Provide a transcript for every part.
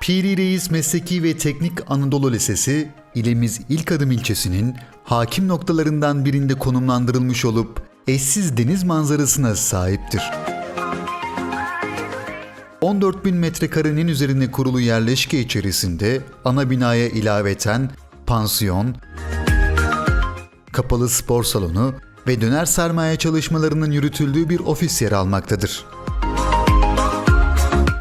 Piri Reis Mesleki ve Teknik Anadolu Lisesi, ilimiz ilk adım ilçesinin hakim noktalarından birinde konumlandırılmış olup eşsiz deniz manzarasına sahiptir. 14 bin metrekarenin üzerine kurulu yerleşke içerisinde ana binaya ilaveten pansiyon, kapalı spor salonu ve döner sermaye çalışmalarının yürütüldüğü bir ofis yer almaktadır.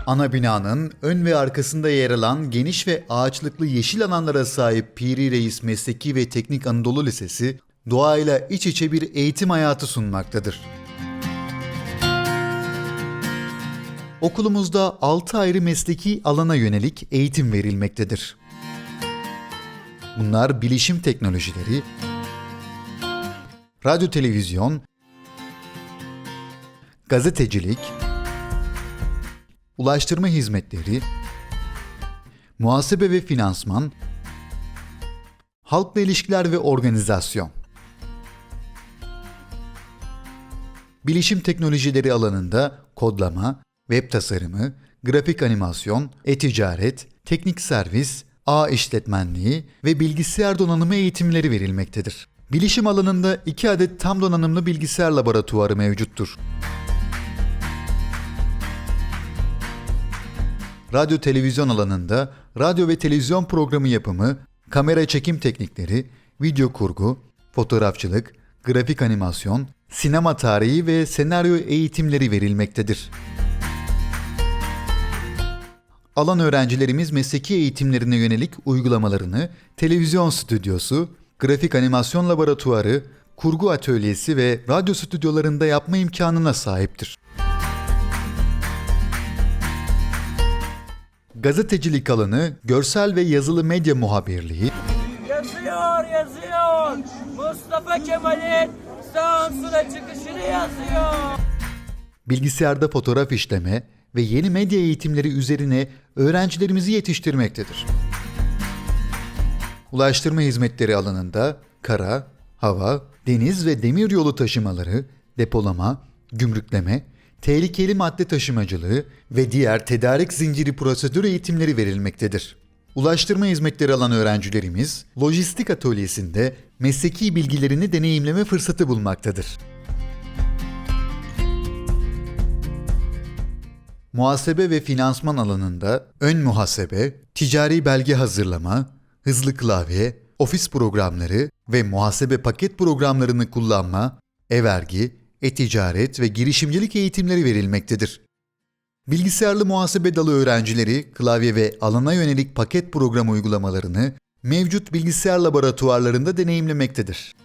Ana binanın ön ve arkasında yer alan geniş ve ağaçlıklı yeşil alanlara sahip Piri Reis Mesleki ve Teknik Anadolu Lisesi, doğayla iç içe bir eğitim hayatı sunmaktadır. Okulumuzda 6 ayrı mesleki alana yönelik eğitim verilmektedir. Bunlar bilişim teknolojileri, radyo televizyon, gazetecilik, ulaştırma hizmetleri, muhasebe ve finansman, halkla ilişkiler ve organizasyon. Bilişim teknolojileri alanında kodlama, web tasarımı, grafik animasyon, e-ticaret, teknik servis, ağ işletmenliği ve bilgisayar donanımı eğitimleri verilmektedir. Bilişim alanında iki adet tam donanımlı bilgisayar laboratuvarı mevcuttur. Radyo televizyon alanında radyo ve televizyon programı yapımı, kamera çekim teknikleri, video kurgu, fotoğrafçılık, grafik animasyon, sinema tarihi ve senaryo eğitimleri verilmektedir. Alan öğrencilerimiz mesleki eğitimlerine yönelik uygulamalarını televizyon stüdyosu, grafik animasyon laboratuvarı, kurgu atölyesi ve radyo stüdyolarında yapma imkanına sahiptir. Gazetecilik alanı, görsel ve yazılı medya muhabirliği, Yazıyor, yazıyor. Mustafa Kemal'in Samsun'a çıkışını yazıyor. bilgisayarda fotoğraf işleme ve yeni medya eğitimleri üzerine öğrencilerimizi yetiştirmektedir. Ulaştırma hizmetleri alanında kara, hava, deniz ve demir yolu taşımaları, depolama, gümrükleme, tehlikeli madde taşımacılığı ve diğer tedarik zinciri prosedür eğitimleri verilmektedir. Ulaştırma hizmetleri alan öğrencilerimiz, lojistik atölyesinde mesleki bilgilerini deneyimleme fırsatı bulmaktadır. Muhasebe ve finansman alanında ön muhasebe, ticari belge hazırlama, hızlı klavye, ofis programları ve muhasebe paket programlarını kullanma, e-vergi, e-ticaret ve girişimcilik eğitimleri verilmektedir. Bilgisayarlı muhasebe dalı öğrencileri klavye ve alana yönelik paket program uygulamalarını mevcut bilgisayar laboratuvarlarında deneyimlemektedir.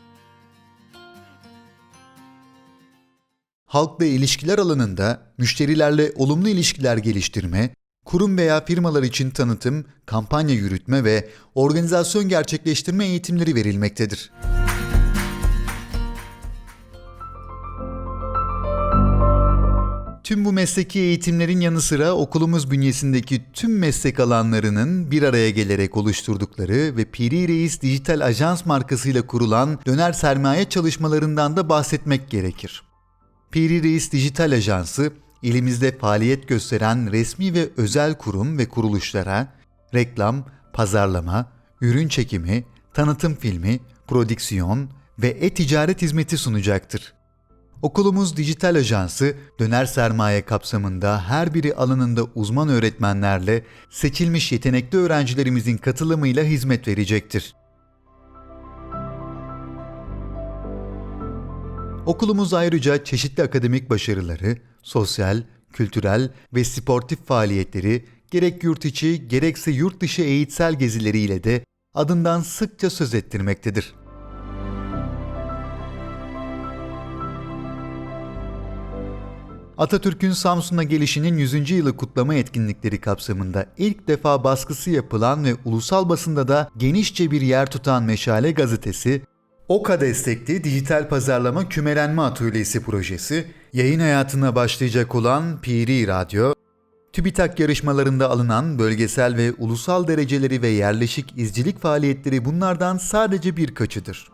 halkla ilişkiler alanında müşterilerle olumlu ilişkiler geliştirme, kurum veya firmalar için tanıtım, kampanya yürütme ve organizasyon gerçekleştirme eğitimleri verilmektedir. Tüm bu mesleki eğitimlerin yanı sıra okulumuz bünyesindeki tüm meslek alanlarının bir araya gelerek oluşturdukları ve Piri Reis Dijital Ajans markasıyla kurulan döner sermaye çalışmalarından da bahsetmek gerekir. Piri Reis Dijital Ajansı, ilimizde faaliyet gösteren resmi ve özel kurum ve kuruluşlara reklam, pazarlama, ürün çekimi, tanıtım filmi, prodüksiyon ve e-ticaret hizmeti sunacaktır. Okulumuz Dijital Ajansı, döner sermaye kapsamında her biri alanında uzman öğretmenlerle seçilmiş yetenekli öğrencilerimizin katılımıyla hizmet verecektir. Okulumuz ayrıca çeşitli akademik başarıları, sosyal, kültürel ve sportif faaliyetleri gerek yurt içi gerekse yurt dışı eğitsel gezileriyle de adından sıkça söz ettirmektedir. Atatürk'ün Samsun'a gelişinin 100. yılı kutlama etkinlikleri kapsamında ilk defa baskısı yapılan ve ulusal basında da genişçe bir yer tutan Meşale gazetesi, OKA destekli dijital pazarlama kümelenme atölyesi projesi, yayın hayatına başlayacak olan Piri Radyo, TÜBİTAK yarışmalarında alınan bölgesel ve ulusal dereceleri ve yerleşik izcilik faaliyetleri bunlardan sadece birkaçıdır.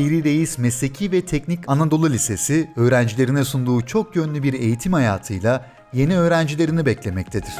Piri Reis Mesleki ve Teknik Anadolu Lisesi öğrencilerine sunduğu çok yönlü bir eğitim hayatıyla yeni öğrencilerini beklemektedir.